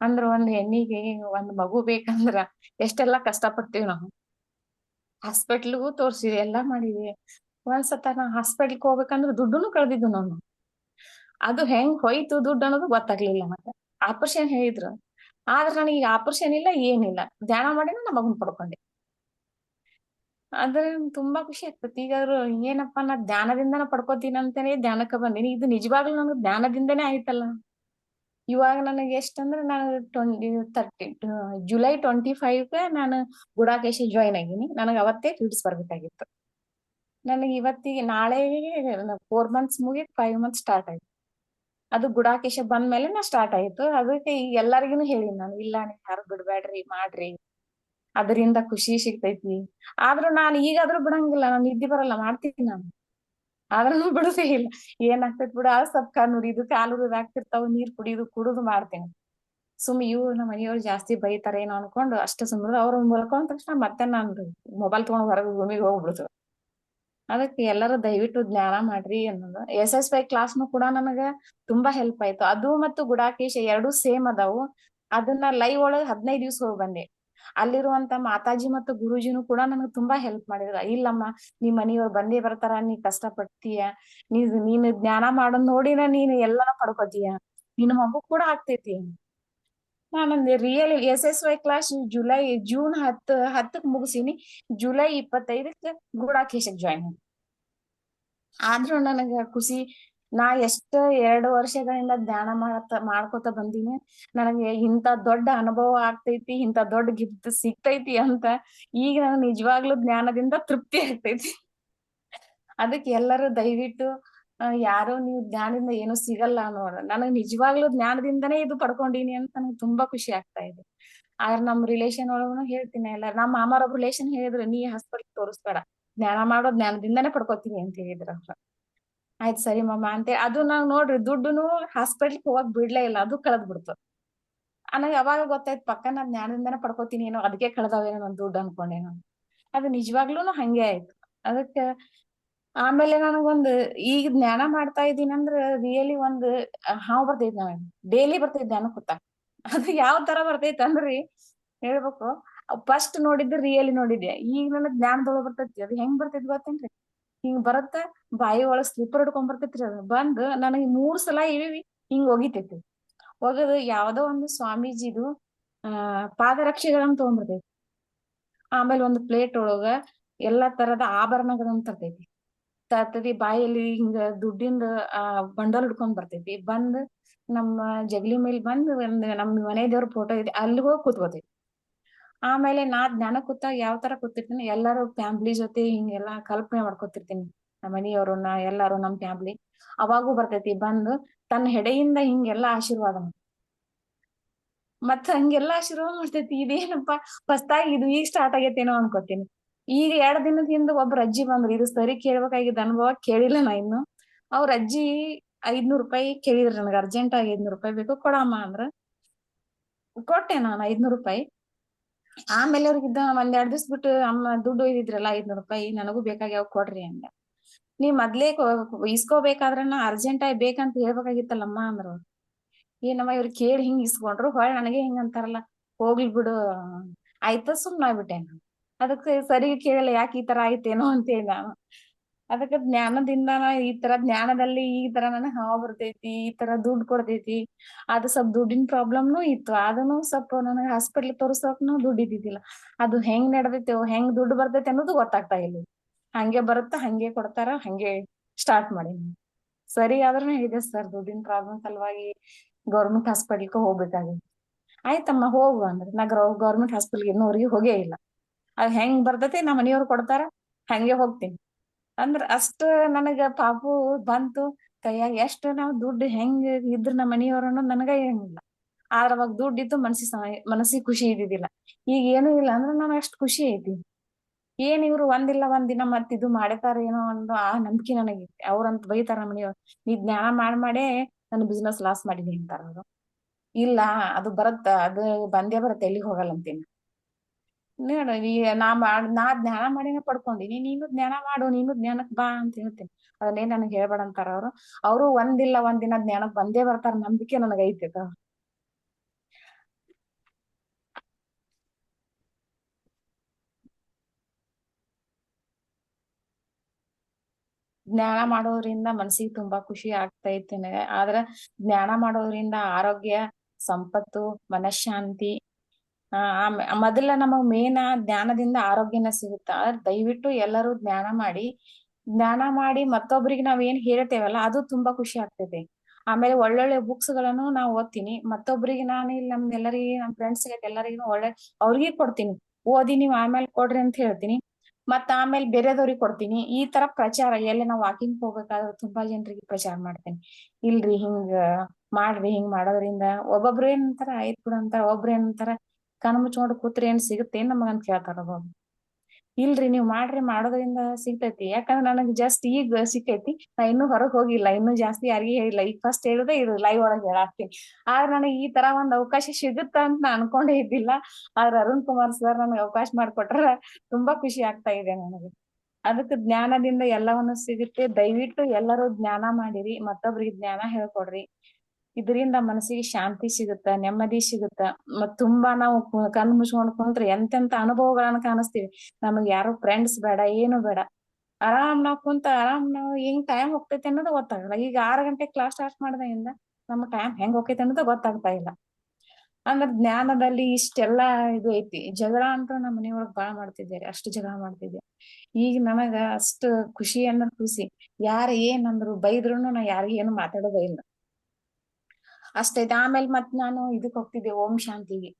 ಅಂದ್ರ ಒಂದ್ ಹೆಣ್ಣಿಗೆ ಒಂದ್ ಮಗು ಬೇಕಂದ್ರ ಎಷ್ಟೆಲ್ಲಾ ಕಷ್ಟ ಪಡ್ತೀವಿ ನಾವು? ಹಾಸ್ಪಿಟ್ಲ್ಗೂ ತೋರ್ಸಿವಿ ಎಲ್ಲಾ ಮಾಡಿವಿ ಒಂದ್ಸತ ನಾ ಹಾಸ್ಪಿಟಲ್ಗೆ ಹೋಗ್ಬೇಕಂದ್ರ ದುಡ್ಡುನು ಕಳ್ದಿದ್ದು ನಾನು. ಅದು ಹೆಂಗ್ ಹೋಯ್ತು ದುಡ್ಡು ಅನ್ನೋದು ಗೊತ್ತಾಗ್ಲಿಲ್ಲ ಮತ್ತೆ. ಆಪರೇಷನ್ ಹೇಳಿದ್ರು. ಆದ್ರೆ ನನಗೆ ಈಗ ಆಪರೇಷನ್ ಇಲ್ಲ, ಏನಿಲ್ಲ. ಧ್ಯಾನ ಮಾಡಿನ ನಮ್ಮ ಮಗನ್ ಪಡ್ಕೊಂಡೆ. ಅದ್ರ ತುಂಬಾ ಖುಷಿ ಆಗ್ತತಿ. ಈಗ ಅವ್ರು ಏನಪ್ಪಾ ನಾ ಧ್ಯಾನದಿಂದನ ಪಡ್ಕೋತೀನಿ ಅಂತಾನೆ ಧ್ಯಾನಕ್ಕೆ ಬಂದೀನಿ. ಇದು ನಿಜವಾಗ್ಲೂ ನನಗೆ ಧ್ಯಾನದಿಂದನೇ ಆಯ್ತಲ್ಲ. ಇವಾಗ ನನಗೆ ಎಷ್ಟಂದ್ರೆ ನಾನು twenty thirty July twenty five ನಾನು ಗುಡಾಕೇಶಿ ಜಾಯ್ನ್ ಆಗಿನಿ ನನಗೆ ಅವತ್ತೇ ಫೀಡ್ಸ್ ಬರ್ಬೇಕಾಗಿತ್ತು. ನನಗೆ ಇವತ್ತಿಗೆ ನಾಳೆ ಫೋರ್ ಮಂತ್ಸ್ ಮುಗಿ ಫೈವ್ ಮಂತ್ಸ್ ಸ್ಟಾರ್ಟ್ ಆಯ್ತು. ಅದು ಗುಡಾಕೇಶ ಬಂದ್ಮೇಲೆ ನಾ ಸ್ಟಾರ್ಟ್ ಆಯ್ತು. ಅದಕ್ಕೆ ಈಗ ಎಲ್ಲರಿಗೂ ಹೇಳಿನಿ ನಾನು, ಇಲ್ಲ ನೀವು ಯಾರು ಬಿಡ್ಬೇಡ್ರಿ ಮಾಡ್ರಿ. ಅದರಿಂದ ಖುಷಿ ಸಿಗ್ತೈತಿ. ಆದ್ರೂ ನಾನು ಈಗಾದ್ರೂ ಬಿಡಂಗಿಲ್ಲ, ನಾನು ನಿದ್ದೆ ಬರಲ್ಲ, ಮಾಡ್ತೀನಿ ನಾನು. ಆದ್ರೂ ಬಿಡುದೇ ಇಲ್ಲ. ಏನಾಗ್ತೈತಿ ಬಿಡ ಸ್ವಲ್ಪ ಕಣ್ಣು ಉರಿದು ಕಾಲು ಆಗ್ತಿರ್ತಾವ, ನೀರ್ ಕುಡಿಯುದು ಕುಡುದು ಮಾಡ್ತೇನೆ. ಸುಮ್ ಇವ್ರು ನಮ್ಮ ಮನೆಯವ್ರು ಜಾಸ್ತಿ ಬೈತಾರೇನೋ ಅನ್ಕೊಂಡು ಅಷ್ಟು ಸುಮ್ಮನೆ ಅವ್ರ ಮಲ್ಕೊಂಡ ತಕ್ಷಣ ಮತ್ತೆ ನಾನು ಮೊಬೈಲ್ ತಗೊಂಡ್ ಹೊರಗೆ ಭೂಮಿಗೆ ಹೋಗ್ಬಿಡ್ತು. ಅದಕ್ಕೆ ಎಲ್ಲರೂ ದಯವಿಟ್ಟು ಜ್ಞಾನ ಮಾಡ್ರಿ ಅನ್ನೋದು. ಎಸ್ ಎಸ್ ವೈ ಕ್ಲಾಸ್ನು ಕೂಡ ನನಗ ತುಂಬಾ ಹೆಲ್ಪ್ ಆಯ್ತು. ಅದು ಮತ್ತು ಗುಡಾಕೇಶ ಎರಡು ಸೇಮ್ ಅದಾವು. ಅದನ್ನ ಲೈವ್ ಒಳಗೆ ಹದಿನೈದು ದಿವ್ಸ ಹೋಗಿ ಬಂದೆ. ಅಲ್ಲಿರುವಂತ ಮಾತಾಜಿ ಮತ್ತು ಗುರುಜಿನೂ ಕೂಡ ನನಗೆ ತುಂಬಾ ಹೆಲ್ಪ್ ಮಾಡಿದ್ರ. ಇಲ್ಲಮ್ಮ ನಿಮ್ ಮನೆಯವ್ರು ಬಂದೇ ಬರ್ತಾರ, ನೀ ಕಷ್ಟ ಪಡ್ತೀಯ ನೀ, ನೀನು ಜ್ಞಾನ ಮಾಡೋದ್ ನೋಡಿನ ನೀನು ಎಲ್ಲಾನು ಪಡ್ಕೋತೀಯ. ನಿನ್ನ ಮಗು ಕೂಡ ಆಗ್ತೈತಿ. ನಾನೊಂದು real S S Y class July June ಹತ್ತು, ಹತ್ತಕ್ ಮುಗಿಸೀನಿ. ಜುಲೈ ಇಪ್ಪತ್ತೈದಕ್ಕೆ ಗೂಡಾಕೇಶಕ್ ಜಾಯಿನ್ ಆದ್ರೂ ನನಗ ಖುಷಿ, ನಾ ಎಷ್ಟ ಎರಡು ವರ್ಷಗಳಿಂದ ಧ್ಯಾನ ಮಾಡತ್ತ, ಮಾಡ್ಕೋತ ಬಂದೀನಿ. ನನಗೆ ಇಂತ ದೊಡ್ಡ ಅನುಭವ ಆಗ್ತೈತಿ ಇಂತ ದೊಡ್ಡ ಗಿಫ್ಟ್ ಸಿಗ್ತೈತಿ ಅಂತ ಈಗ ನನಗೆ ನಿಜವಾಗ್ಲೂ ಜ್ಞಾನದಿಂದ ತೃಪ್ತಿ ಆಗ್ತೈತಿ. ಅದಕ್ಕೆ ಎಲ್ಲರೂ ದಯವಿಟ್ಟು ಯಾರೋ ನೀವು ಜ್ಞಾನದಿಂದ ಏನೋ ಸಿಗಲ್ಲ ನೋಡ. ನನಗ್ ನಿಜವಾಗ್ಲೂ ಜ್ಞಾನದಿಂದನೇ ಇದು ಪಡ್ಕೊಂಡೀನಿ ಅಂತ ನನಗೆ ತುಂಬಾ ಖುಷಿ ಆಗ್ತಾ ಇದೆ. ಆದ್ರೆ ನಮ್ ರಿಲೇಶನ್ ಒಳಗೂ ಹೇಳ್ತೀನಿ ಎಲ್ಲ ನಮ್ಮ ಮಾಮಾರೊಬ್ರು ರಿಲೇಶನ್ ಹೇಳಿದ್ರು, ನೀ ಹಾಸ್ಪಿಟಲ್ ತೋರಿಸ್ಬೇಡ. ಜ್ಞಾನ ಮಾಡೋ ಜ್ಞಾನದಿಂದನೇ ಪಡ್ಕೊತೀನಿ ಅಂತ ಹೇಳಿದ್ರು ಅವ್ರ. ಆಯ್ತು ಸರಿ ಮಮ್ಮ ಅಂತೇಳಿ ಅದು ನಾವ್ ನೋಡ್ರಿ, ದುಡ್ಡುನು ಹಾಸ್ಪಿಟಲ್ ಹೋಗಕ್ ಬಿಡ್ಲೇ ಇಲ್ಲ. ಅದು ಕಳೆದ್ ಬಿಡ್ತು. ನನಗೆ ಯಾವಾಗ ಗೊತ್ತಾಯ್ತು, ಪಕ್ಕ ನಾ ಜ್ಞಾನದಿಂದನೇ ಪಡ್ಕೋತೀನಿ. ಏನೋ ಅದಕ್ಕೆ ಕಳೆದವೇನೋ ನನ್ ದುಡ್ಡು ಅನ್ಕೊಂಡೇನೋ ಅದು ನಿಜವಾಗ್ಲೂನು ಹಂಗೆ ಆಯ್ತು. ಅದಕ್ಕೆ ಆಮೇಲೆ ನನಗೊಂದ್ ಈಗ ಜ್ಞಾನ ಮಾಡ್ತಾ ಇದೀನಿ ಅಂದ್ರ ರಿಯಲಿ ಒಂದ್ ಹಾವ್ ಬರ್ತೈತಿ ನನಗ್. ಡೈಲಿ ಬರ್ತೈತಿ ಜ್ಞಾನ ಕೂತ ಅದು ಯಾವ ತರ ಬರ್ತೈತಿ ಅಂದ್ರಿ? ಹೇಳ್ಬೇಕು. ಫಸ್ಟ್ ನೋಡಿದ್ದು ರಿಯಲಿ ನೋಡಿದ್ದೆ. ಈಗ ನನಗ್ ಜ್ಞಾನದೊಳಗ್ ಬರ್ತೈತಿ. ಅದು ಹೆಂಗ್ ಬರ್ತೈತಿ ಗೊತ್ತೇನ್ರಿ? ಹಿಂಗ್ ಬರತ್ತ, ಬಾಯಿ ಒಳಗ್ ಸ್ಲಿಪ್ಪರ್ ಹಿಡ್ಕೊಂಡ್ ಬರ್ತೈತ್ರಿ ಅದು. ಬಂದ್ ನನಗ್ ಮೂರ್ ಸಲ ಇವಿ ಹಿಂಗ್ ಒಗಿತೈತಿ. ಒಗದು ಯಾವ್ದೋ ಒಂದು ಸ್ವಾಮೀಜಿದು, ಆ, ಪಾದರಕ್ಷೆಗಳನ್ನ ತಗೊಂಡ್ಬರ್ತೈತಿ ಆಮೇಲೆ ಒಂದು ಪ್ಲೇಟ್ ಒಳಗ ಎಲ್ಲಾ ತರದ ಆಭರಣಗಳನ್ನ ತರ್ತೈತಿ. ತರ್ತೈತಿ ಬಾಯಲ್ಲಿ ಹಿಂಗ ದುಡ್ಡಿಂದ, ಆ ಬಂಡಲ್ ಹಿಡ್ಕೊಂಡ್ ಬರ್ತೈತಿ. ಬಂದ್ ನಮ್ಮ ಜಗಲಿ ಮೇಲ್ ಬಂದ್ ಒಂದ್ ನಮ್ ಮನೆ ದೇವ್ರ ಫೋಟೋ ಇದೆ ಅಲ್ಲಿ ಹೋಗಿ ಕೂತ್ಕೋತೈತಿ ಆಮೇಲೆ ನಾ ಜ್ಞಾನ ಕೂತಾಗ ಯಾವ ತರ ಕೂತಿರ್ತೀನಿ, ಎಲ್ಲಾರು ಫ್ಯಾಮ್ಲಿ ಜೊತೆ ಹಿಂಗೆಲ್ಲಾ ಕಲ್ಪನೆ ಮಾಡ್ಕೊತಿರ್ತೀನಿ. ನಮ್ಮ ಮನೆಯವರು, ನಾ ಎಲ್ಲಾರು ನಮ್ ಫ್ಯಾಮ್ಲಿ ಅವಾಗೂ ಬರ್ತೈತಿ ಬಂದು ತನ್ನ ಹೆಡೆಯಿಂದ ಹಿಂಗೆಲ್ಲಾ ಆಶೀರ್ವಾದ. ಮತ್ತ ಹಂಗೆಲ್ಲಾ ಆಶೀರ್ವಾದ ಮಾಡ್ತೈತಿ. ಇದೇನಪ್ಪಾ ಆಗಿ ಇದು ಈಗ ಸ್ಟಾರ್ಟ್ ಆಗೈತೇನೋ ಅನ್ಕೋತೀನಿ. ಈಗ ಎರಡ್ ದಿನದ ಹಿಂದ ಒಬ್ರ ಅಜ್ಜಿ ಬಂದ್ರು. ಇದು ಸರಿ ಕೇಳ್ಬೇಕಾಗಿದ್ದ ಅನುಭವ ಕೇಳಿಲ್ಲ ನಾ ಇನ್ನು. ಅವ್ರ ಅಜ್ಜಿ ಐದ್ನೂರ್ ರೂಪಾಯಿ ಕೇಳಿದ್ರ ನನಗೆ. ಅರ್ಜೆಂಟ್ ಆಗಿ ಐದ್ನೂರ್ ರೂಪಾಯಿ ಬೇಕು. ಕೊಡಮ್ಮ ಅಂದ್ರ. ಕೊಟ್ಟೆ ನಾನು ಐದ್ನೂರ್ ರೂಪಾಯಿ. ಆಮೇಲೆ ಅವ್ರಿಗಿದ್ದ ಒಂದ್ ಎರಡ್ ದಿವ್ಸ ಬಿಟ್ಟು ಅಮ್ಮ ದುಡ್ಡು ಒಯ್ದಿದ್ರಲ್ಲ ಐದ್ನೂರ್ ರೂಪಾಯಿ, ನನಗೂ ಬೇಕಾಗ್ಯಾವ ಕೊಡ್ರಿ ಅಂದ. ನೀವ್ ಮೊದ್ಲೇ ಇಸ್ಕೋಬೇಕಾದ್ರ ನಾ ಅರ್ಜೆಂಟ್ ಆಗಿ ಬೇಕಂತ ಹೇಳ್ಬೇಕಾಗಿತ್ತಲ್ಲಮ್ಮ ಅಂದ್ರ. ಏನಮ್ಮ ಇವ್ರು ಕೇಳಿ ಹಿಂಗ್ ಇಸ್ಕೊಂಡ್ರು ಹೊಳ್ ನನಗೆ ಹಿಂಗ್ ಅಂತಾರಲ್ಲ. ಹೋಗ್ಲಿ ಬಿಡು. ಆಯ್ತ ಸುಮ್ನಾಗ್ಬಿಟ್ಟೆ ನಾನು. ಅದಕ್ಕೆ ಸರಿ ಕೇಳಲ್ಲ ಯಾಕೆ ಈ ತರ ಆಯ್ತೇನೋ ಅಂತೇಳಿ ನಾನು. ಅದಕ್ಕೆ ಜ್ಞಾನದಿಂದ ಈ ತರ ಜ್ಞಾನದಲ್ಲಿ ಈ ತರ ನನಗೆ ಹಾವು ಬರ್ತೈತಿ, ಈ ತರ ದುಡ್ಡು ಕೊಡ್ತೈತಿ, ಅದು ಸ್ವಲ್ಪ ದುಡ್ಡಿನ ಪ್ರಾಬ್ಲಮ್ನು ಇತ್ತು. ಅದನ್ನು ಸ್ವಲ್ಪ ನನಗೆ ಹಾಸ್ಪಿಟ್ಲ್ ತೋರಿಸೋಕ್ನು ದುಡ್ಡು ಇದ್ದಿದ್ದಿಲ್ಲ. ಅದು ಹೆಂಗ್ ನಡ್ದೈತಿ, ಹೆಂಗ್ ದುಡ್ಡು ಬರ್ತೈತಿ ಅನ್ನೋದು ಗೊತ್ತಾಗ್ತಾ ಇಲ್ಲ. ಹಂಗೆ ಬರುತ್ತ, ಹಂಗೆ ಕೊಡ್ತಾರ, ಹಂಗೆ ಸ್ಟಾರ್ಟ್ ಮಾಡೀನಿ. ಸರಿ ಆದ್ರೂ ಇದೆ ಸರ್, ದುಡ್ಡಿನ ಪ್ರಾಬ್ಲಮ್ ಸಲುವಾಗಿ ಗೌರ್ಮೆಂಟ್ ಹಾಸ್ಪಿಟಲ್ಗೆ ಹೋಗ್ಬೇಕಾಗಿತ್ತು. ಆಯ್ತಮ್ಮ ಹೋಗು ಅಂದ್ರೆ. ನಾ ಗೌರ್ಮೆಂಟ್ ಹಾಸ್ಪಿಟಲ್ಗೆ ಇನ್ನೂವರೆಗೆ ಹೋಗೇ ಇಲ್ಲ. ಅದ್ ಹೆಂಗ್ ಬರ್ತೈತಿ ನಮ್ಮ ಮನಿಯವ್ರು ಕೊಡ್ತಾರ, ಹಂಗೆ ಹೋಗ್ತೀನಿ. ಅಂದ್ರ ಅಷ್ಟ ನನಗ ಪಾಪು ಬಂತು, ಕೈಯಾಗ ಎಷ್ಟ್ ನಾವ್ ದುಡ್ಡು ಹೆಂಗ್ ಇದ್ರ ನಮ್ಮ ಮನೆಯವ್ರು ನನಗ ಏನಿಲ್ಲ. ಆದ್ರ ಅವಾಗ ದುಡ್ಡು ಇತ್ತು ಮನ್ಸಿ ಮನಸ್ಸಿಗೆ ಖುಷಿ ಇದ್ದಿದ್ದಿಲ್ಲ. ಈಗ ಏನೂ ಇಲ್ಲ ಅಂದ್ರೆ ನಾನು ಅಷ್ಟ್ ಖುಷಿ ಐತಿ. ಏನ್ ಇವ್ರು ಒಂದಿಲ್ಲ ಒಂದಿನ ದಿನ ಮತ್ ಇದು ಮಾಡತಾರ ಏನೋ ಅನ್ನೋ ಆ ನಂಬಿಕೆ ನನಗೈತಿ ಅವ್ರಂತ ಬೈತಾರ ನಮ್ಮ ಮನೆಯವ್ರು, ನೀ ಜ್ಞಾನ ಮಾಡ್ ಮಾಡೇ ನನ್ ಬಿಸ್ನೆಸ್ ಲಾಸ್ ಮಾಡಿದೀನಿ ಅಂತಾರ ಅವರು. ಇಲ್ಲ, ಅದು ಬರತ್ತ, ಅದು ಬಂದೇ ಬರತ್ತೆ, ಎಲ್ಲಿಗ್ ಹೋಗಲ್ಲ ಅಂತೀನಿ. ನೋಡು ನೀ ಮಾಡ್ ನಾ ಜ್ಞಾನ ಮಾಡಿನ ಪಡ್ಕೊಂಡಿನಿ, ನೀನು ಜ್ಞಾನ ಮಾಡು, ನೀನು ಜ್ಞಾನಕ್ ಬಾ ಅಂತ ಹೇಳ್ತೀನಿ. ಅದನ್ನೇ ನನಗ್ ಹೇಳ್ಬೇಡ ಅಂತಾರ ಅವ್ರು. ಅವರು ಒಂದಿಲ್ಲ ಒಂದ್ ದಿನ ಜ್ಞಾನಕ್ ಬಂದೇ ಬರ್ತಾರ ನಂಬಿಕೆ ನನಗ್ ಐತಿ ಅಕ್ಕ. ಜ್ಞಾನ ಮಾಡೋದ್ರಿಂದ ಮನಸ್ಸಿಗೆ ತುಂಬಾ ಖುಷಿ ಆಗ್ತೈತಿ ನನಗೆ ಆದ್ರ ಜ್ಞಾನ ಮಾಡೋದ್ರಿಂದ ಆರೋಗ್ಯ, ಸಂಪತ್ತು, ಮನಃಶಾಂತಿ ಮೊದಲ ನಮಗ್ ಮೇನ್ ಜ್ಞಾನದಿಂದ ಆರೋಗ್ಯನ ಸಿಗುತ್ತ? ದಯವಿಟ್ಟು ಎಲ್ಲರೂ ಜ್ಞಾನ ಮಾಡಿ ಜ್ಞಾನ ಮಾಡಿ ಮತ್ತೊಬ್ರಿಗೆ ನಾವ್ ಏನ್ ಹೇಳ್ತೇವಲ್ಲ, ಅದು ತುಂಬಾ ಖುಷಿ ಆಗ್ತದೆ. ಆಮೇಲೆ ಒಳ್ಳೊಳ್ಳೆ ಬುಕ್ಸ್ಗಳನ್ನು ನಾ ಓದ್ತೀನಿ. ಮತ್ತೊಬ್ರಿಗೆ ನಾನು ಇಲ್ಲಿ ನಮ್ ಎಲ್ಲರಿಗೆ, ನಮ್ ಫ್ರೆಂಡ್ಸ್ ಎಲ್ಲರಿಗೂ ಒಳ್ಳೆ, ಅವ್ರಿಗೆ ಕೊಡ್ತೀನಿ. ಓದಿ ನೀವು ಆಮೇಲೆ ಕೊಡ್ರಿ ಅಂತ ಹೇಳ್ತೀನಿ. ಮತ್ತ ಆಮೇಲೆ ಬೇರೆದವ್ರಿಗೆ ಕೊಡ್ತೀನಿ. ಈ ತರ ಪ್ರಚಾರ, ಎಲ್ಲಿ ನಾವ್ ವಾಕಿಂಗ್ ಹೋಗ್ಬೇಕಾದ್ರೆ ತುಂಬಾ ಜನರಿಗೆ ಪ್ರಚಾರ ಮಾಡ್ತೇನೆ. ಇಲ್ರಿ ಹಿಂಗ ಮಾಡ್ರಿ, ಹಿಂಗ್ ಮಾಡೋದ್ರಿಂದ ಒಬ್ಬೊಬ್ರು ಏನಂತಾರ, ಆಯ್ತ್ ಬಿಡು ಅಂತಾರ, ಒಬ್ರು ಏನಂತಾರ ಕಣ್ ಮುಚ್ಕೊಂಡು ಕೂತ್ರಿ ಏನ್ ಸಿಗುತ್ತೆ, ಏನ್ ನಮಗ ಅಂತ ಕೇಳ್ತಾರ ಇಲ್ರಿ ನೀವ್ ಮಾಡ್ರಿ, ಮಾಡೋದ್ರಿಂದ ಸಿಗ್ತೈತಿ. ಯಾಕಂದ್ರೆ ನನಗ್ ಜಸ್ಟ್ ಈಗ ಸಿಕ್ಕೈತಿ ನಾ ಇನ್ನೂ ಹೊರಗ್ ಹೋಗಿಲ್ಲ. ಇನ್ನೂ ಜಾಸ್ತಿ ಯಾರಿಗೂ ಹೇಳಿಲ್ಲ. ಈಗ ಫಸ್ಟ್ ಹೇಳುದೇ ಇದು ಲೈವ್ ಒಳಗ್ ಹೇಳಾಕ್ತೀನಿ. ಆದ್ರೆ ನನಗ್ ಈ ತರ ಒಂದ್ ಅವಕಾಶ ಸಿಗುತ್ತ ಅಂತ ನಾ ಅನ್ಕೊಂಡೇ ಇದ್ದಿಲ್ಲ. ಆದ್ರ ಅರುಣ್ ಕುಮಾರ್ ಸರ್ ನನಗ್ ಅವಕಾಶ ಮಾಡ್ಕೊಟ್ರ ತುಂಬಾ ಖುಷಿ ಆಗ್ತಾ ಇದೆ ನನಗೆ. ಅದಕ್ಕೆ ಜ್ಞಾನದಿಂದ ಎಲ್ಲವನ್ನು ಸಿಗುತ್ತೆ. ದಯವಿಟ್ಟು ಎಲ್ಲರೂ ಜ್ಞಾನ ಮಾಡಿರಿ. ಮತ್ತೊಬ್ರಿಗೆ ಜ್ಞಾನ ಹೇಳ್ಕೊಡ್ರಿ. ಇದರಿಂದ ಮನಸ್ಸಿಗೆ ಶಾಂತಿ ಸಿಗುತ್ತ, ನೆಮ್ಮದಿ ಸಿಗುತ್ತ. ಮತ್ ತುಂಬಾ ನಾವು ಕಣ್ಣು ಮುಚ್ಕೊಂಡ್ ಕುಂತ್ರೆ ಎಂತೆಂತ ಅನುಭವಗಳನ್ನ ಕಾಣಿಸ್ತೀವಿ. ನಮಗ್ ಯಾರು ಫ್ರೆಂಡ್ಸ್ ಬೇಡ, ಏನು ಬೇಡ. ಆರಾಮ್ ನಾವ್ ಕುಂತ, ಆರಾಮ್ ನಾವ್ ಹೆಂಗ್ ಟೈಮ್ ಹೋಗ್ತೈತಿ ಅನ್ನೋದು ಗೊತ್ತಾಗಲ್ಲ. ಈಗ ಆರ್ ಗಂಟೆ ಕ್ಲಾಸ್ ಸ್ಟಾರ್ಟ್ ಮಾಡಿದಾಗಿಂದ ನಮ್ಮ ಟೈಮ್ ಹೆಂಗ್ ಹೋಗ್ತೈತಿ ಅನ್ನೋದು ಗೊತ್ತಾಗ್ತಾ ಇಲ್ಲ. ಅಂದ್ರ ಜ್ಞಾನದಲ್ಲಿ ಇಷ್ಟೆಲ್ಲಾ ಇದು ಐತಿ. ಜಗಳ ಅಂತ ನಮ್ಮ ಮನೆಯೊಳಗ್ ಬಾಳ ಮಾಡ್ತಿದ್ದೆ ರೀ ಅಷ್ಟು ಜಗಳ ಮಾಡ್ತಿದ್ದೆ. ಈಗ ನನಗ ಅಷ್ಟು ಖುಷಿ ಅನ್ನೋ ಖುಷಿ. ಯಾರ ಏನಂದ್ರು ಬೈದ್ರು ನಾ ಯಾರಿಗೇನು ಮಾತಾಡೋದೇ ಇಲ್ಲ. ಅಷ್ಟೈತೆ ಆಮೇಲೆ ಮತ್ ನಾನು ಇದಕ್ ಹೋಗ್ತಿದ್ದೆ, ಓಂ ಶಾಂತಿಗೆ.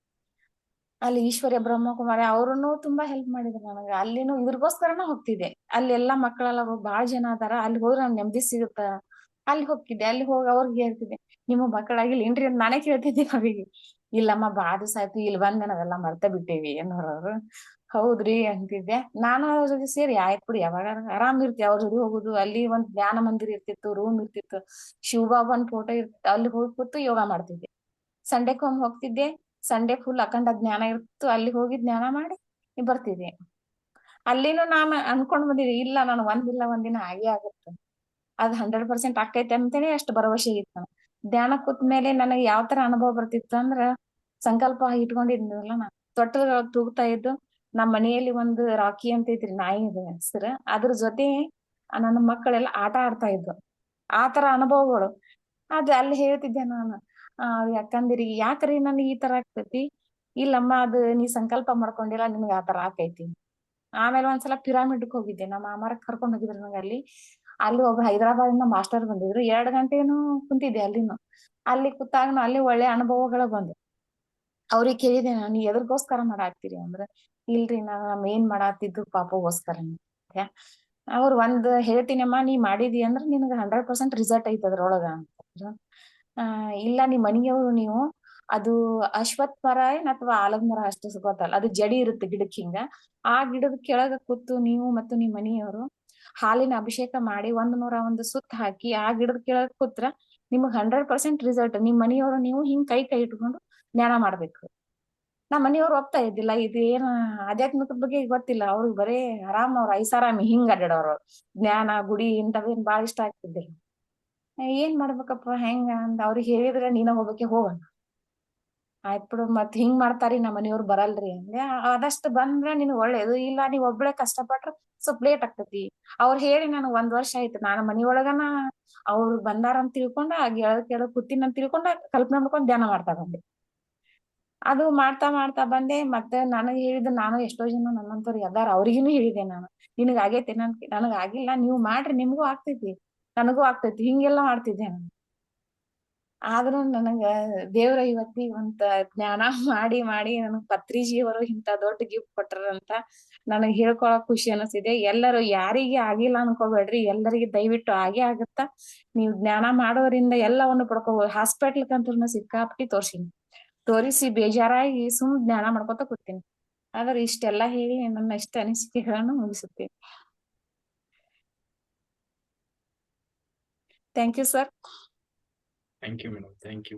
ಅಲ್ಲಿ ಈಶ್ವರ್ಯ ಬ್ರಹ್ಮಕುಮಾರಿ ಅವ್ರು ತುಂಬಾ ಹೆಲ್ಪ್ ಮಾಡಿದ್ರು ನನಗೆ. ಅಲ್ಲಿನೂ ಇದ್ರಗೋಸ್ಕರನ ಹೋಗ್ತಿದ್ದೆ. ಅಲ್ಲಿ ಎಲ್ಲಾ ಮಕ್ಕಳೆಲ್ಲ ಬಾಳ ಜನ ಅದಾರ. ಅಲ್ಲಿ ಹೋದ್ರೆ ನಮ್ ನೆಮ್ಮದಿ ಸಿಗುತ್ತ? ಅಲ್ಲಿ ಹೋಗ್ತಿದ್ದೆ. ಅಲ್ಲಿ ಹೋಗಿ ಅವ್ರಿಗೆ ಹೇಳ್ತಿದ್ದೆ, ನಿಮ್ಮ ಮಕ್ಕಳಾಗಿಲ್ಲ ಏನ್ರಿ? ಅಂತ ನಾನೇ ಕೇಳ್ತಿದ್ದೆ ಅವ್ರಿಗೆ. ಇಲ್ಲಮ್ಮ ಬಾ ದಿವಸ ಆಯ್ತು. ಇಲ್ಲಿ ಬಂದ ನಾವೆಲ್ಲ ಮರ್ತ ಬಿಟ್ಟೇವಿ ಹೌದ್ರಿ ಅಂತಿದ್ದೆ ನಾನು ಅವ್ರ ಜೊತೆ ಸೇರಿ, ಆಯ್ತು ಬಿಡಿ, ಯಾವಾಗ ಆರಾಮ್ ಇರ್ತಿ, ಅವ್ರ ಜೊತೆ ಹೋಗುದು, ಅಲ್ಲಿ ಒಂದ್ ಜ್ಞಾನ ಮಂದಿರ ಇರ್ತಿತ್ತು ರೂಮ್ ಇರ್ತಿತ್ತು ಶಿವಬಾಬನ್ ಫೋಟೋ ಇರ್ತಿತ್ತು ಅಲ್ಲಿ ಹೋಗಿ ಕೂತು ಯೋಗ ಮಾಡ್ತಿದ್ದೆ. ಸಂಡೆಕೊಮ್ಮೆ ಹೋಗ್ತಿದ್ದೆ ಸಂಡೆ ಫುಲ್ ಅಖಂಡ ಜ್ಞಾನ ಇರ್ತಿತ್ತು, ಅಲ್ಲಿ ಹೋಗಿ ಜ್ಞಾನ ಮಾಡಿ ಬರ್ತಿದ್ದೆ. ಅಲ್ಲಿನೂ ನಾನು ಅನ್ಕೊಂಡ್ ಬಂದಿದ್ದೆ, ಇಲ್ಲ ನಾನು ಒಂದಿಲ್ಲ ಒಂದಿನ ಆಗೇ ಆಗುತ್ತೆ. ಅದ್ ಹಂಡ್ರೆಡ್ ಪರ್ಸೆಂಟ್ ಆಕೈತೆ ಅಂತೇಳಿ ಅಷ್ಟು ಭರವಸೆ ಇತ್ತು. ನಾನು ಧ್ಯಾನ ಕೂತ್ ಮೇಲೆ ನನಗೆ ಯಾವ ತರ ಅನುಭವ ಬರ್ತಿತ್ತು ಅಂದ್ರ, ಸಂಕಲ್ಪ ಇಟ್ಕೊಂಡಿದ್ನಲ್ಲ ನಾನು ತೊಟ್ಟಲ್ ತೂಗ್ತಾ ಇದ್ದು ನಮ್ಮ ಮನೆಯಲ್ಲಿ ಒಂದು ರಾಕಿ ಅಂತ ಐತ್ರಿ ನಾಯಿ ಇದೆ ಹೆಸರು. ಅದ್ರ ಜೊತೆ ನನ್ನ ಮಕ್ಕಳೆಲ್ಲ ಆಟ ಆಡ್ತಾ ಇದ್ರು. ಆ ತರ ಅನುಭವಗಳು. ಅದು ಅಲ್ಲಿ ಹೇಳ್ತಿದ್ದೆ ನಾನು. ಆ, ಯಾಕಂದ್ರಿ, ಯಾಕ್ರಿ ನನಗೆ ಈ ತರ ಆಗ್ತೈತಿ? ಇಲ್ಲಮ್ಮ, ಅದು ನೀ ಸಂಕಲ್ಪ ಮಾಡ್ಕೊಂಡಿಲ್ಲ, ನಿನ್ಗ ಆ ತರ ಆಕೈತಿ ಆಮೇಲೆ ಒಂದ್ಸಲ ಪಿರಾಮಿಡ್ ಹೋಗಿದ್ದೆ. ನಮ್ಮ ಮಾಮಾರ ಕರ್ಕೊಂಡ್ ಹೋಗಿದ್ರು ನಂಗೆ ಅಲ್ಲಿ. ಅಲ್ಲಿ ಒಬ್ರು ಹೈದರಾಬಾದಿಂದ ಮಾಸ್ಟರ್ ಬಂದಿದ್ರು. ಎರಡ್ ಗಂಟೆನು ಕುಂತಿದ್ದೆ ಅಲ್ಲಿನು. ಅಲ್ಲಿ ಕೂತಾಗ ಅಲ್ಲಿ ಒಳ್ಳೆ ಅನುಭವಗಳು ಬಂದು ಅವ್ರಿಗೆ ಕೇಳಿದೆ ನಾನು ಎದರ್ಗೋಸ್ಕರ ಮಾಡಾಕ್ತೀರಿ? ಅಂದ್ರ, ಇಲ್ರಿ ನಾ ಏನ್ ಮಾಡಾತಿದ್ದು ಪಾಪಗೋಸ್ಕರ ಅವ್ರು ಒಂದ್ ಹೇಳ್ತೀನಮ್ಮ ನೀ ಮಾಡಿದಿ ಅಂದ್ರ ನಿನಗ ಹಂಡ್ರೆಡ್ ಪರ್ಸೆಂಟ್ ರಿಸಲ್ಟ್ ಐತ್ ಅದ್ರೊಳಗ. ಅಂತಂದ್ರು. ಆ, ಇಲ್ಲ, ನಿಮ್ ಮನಿಯವ್ರು ನೀವು ಅದು ಅಶ್ವತ್ ಮರ ಏನ್ ಅಥವಾ ಆಲದ ಮರ ಅಷ್ಟು ಗೊತ್ತಲ್ಲ, ಅದು ಜಡಿ ಇರುತ್ತೆ ಗಿಡಕ್ ಹಿಂಗ. ಆ ಗಿಡದ ಕೆಳಗ ಕೂತು ನೀವು ಮತ್ತು ನಿಮ್ ಮನಿಯವರು ಹಾಲಿನ ಅಭಿಷೇಕ ಮಾಡಿ ಒಂದ್ ನೂರ ಒಂದು ಸುತ್ತ ಹಾಕಿ ಆ ಗಿಡದ ಕೆಳಗ ಕೂತ್ರ ನಿಮಗ್ ಹಂಡ್ರೆಡ್ ಪರ್ಸೆಂಟ್ ರಿಸಲ್ಟ್ ನಿಮ್ ಮನಿಯವರು ನೀವು ಹಿಂಗ್ ಕೈ ಕೈ ಇಟ್ಕೊಂಡು ಜ್ಞಾನ ಮಾಡ್ಬೇಕು. ನಮ್ಮ ಮನಿಯವ್ರು ಒಪ್ತಾ ಇದ್ದಿಲ್ಲ, ಇದು ಏನ ಆಧ್ಯಾತ್ಮಿಕದ ಬಗ್ಗೆ ಗೊತ್ತಿಲ್ಲ. ಅವ್ರಿಗೆ ಬರೇ ಆರಾಮ್ ಅವ್ರ ಐಸಾರಾಮಿ, ಹಿಂಗ್ ಅಡ್ಡಾಡೋರು ಜ್ಞಾನ, ಗುಡಿ ಇಂಥವೇನ್ ಬಾಳ ಇಷ್ಟ ಆಗ್ತಿದ್ದಿಲ್ಲ. ಏನ್ ಮಾಡ್ಬೇಕಪ್ಪ, ಹೆಂಗ ಅಂತ ಅವ್ರಿಗೆ ಹೇಳಿದ್ರೆ ನೀನ ಹೋಗಕ್ಕೆ ಹೋಗಣ ಆಯ್ತ್ ಬಿಡು ಮತ್ ಹಿಂಗ್ ಮಾಡ್ತಾರಿ ನಮ್ಮ ಮನಿಯವ್ರು ಬರಲ್ರಿ ಅಂದ್ರೆ ಆದಷ್ಟು ಬಂದ್ರ ನಿನ್ ಒಳ್ಳೇದು, ಇಲ್ಲ ನೀವ್ ಒಬ್ಳೆ ಕಷ್ಟಪಟ್ರ ಸ್ವಲ್ಪ ಲೇಟ್ ಆಗ್ತತಿ. ಅವ್ರು ಹೇಳಿ ನನಗ್ ಒಂದ್ ವರ್ಷ ಆಯ್ತು, ನಾನು ಮನಿಯೊಳಗನ ಅವ್ರು ಬಂದಾರ ಅಂತ ತಿಳ್ಕೊಂಡ ಕೇಳ ಕೂತಿನ ಅಂತ ತಿಳ್ಕೊಂಡ, ಕಲ್ಪನೆ ಮಾಡ್ಕೊಂಡ್ ಧ್ಯಾನ ಮಾಡ್ತಾ ಬಂದೆ. ಅದು ಮಾಡ್ತಾ ಮಾಡ್ತಾ ಬಂದೆ. ಮತ್ತೆ ನನಗ್ ಹೇಳಿದ ನಾನು ಎಷ್ಟೋ ಜನ ನನ್ನಂತವ್ರು ಅದಾರ ಅವ್ರಿಗಿನೂ ಹೇಳಿದೆ ನಾನು. ನಿನಗ ಆಗೈತೆ ನನ್ ನನಗ್ ಆಗಿಲ್ಲ ನೀವು ಮಾಡ್ರಿ, ನಿಮ್ಗೂ ಆಗ್ತೈತಿ. ನನಗೂ ಆಗ್ತೈತಿ, ಹಿಂಗೆಲ್ಲ ಮಾಡ್ತಿದ್ದೆ ನಾನು. ಆದ್ರೂ ನನಗ ದೇವ್ರ ಇವತ್ತಿ ಒಂದ್ ಜ್ಞಾನ ಮಾಡಿ ಮಾಡಿ ನನಗ್ ಪತ್ರಿಜಿ ಅವರು ಇಂತ ದೊಡ್ಡ ಗಿಫ್ಟ್ ಕೊಟ್ರಂತ ನನಗ್ ಹೇಳ್ಕೊಳಕ್ ಖುಷಿ ಅನಿಸಿದೆ ಎಲ್ಲರೂ ಯಾರಿಗೆ ಆಗಿಲ್ಲ ಅನ್ಕೋಬೇಡ್ರಿ. ಎಲ್ಲರಿಗೆ ದಯವಿಟ್ಟು ಆಗೇ ಆಗುತ್ತಾ. ನೀವು ಜ್ಞಾನ ಮಾಡೋರಿಂದ ಎಲ್ಲವನ್ನು ಪಡ್ಕೋಬಹುದು ಹಾಸ್ಪಿಟ್ಲ್ ಕಂತೂ ಸಿಕ್ಕಾಪಟ್ಟಿ ತೋರ್ಸಿನಿ. ತೋರಿಸಿ ಬೇಜಾರಾಗಿ ಸುಮ್ ಜ್ಞಾನ ಮಾಡ್ಕೊತ ಕೂತೀನಿ ಆದ್ರೆ ಇಷ್ಟೆಲ್ಲಾ ಹೇಳಿ ನನ್ನ ಇಷ್ಟ ಅನಿಸಿಕೆಗಳನ್ನು ಮುಗಿಸುತ್ತೇನೆ thank you sir Thank you, madam. Thank you.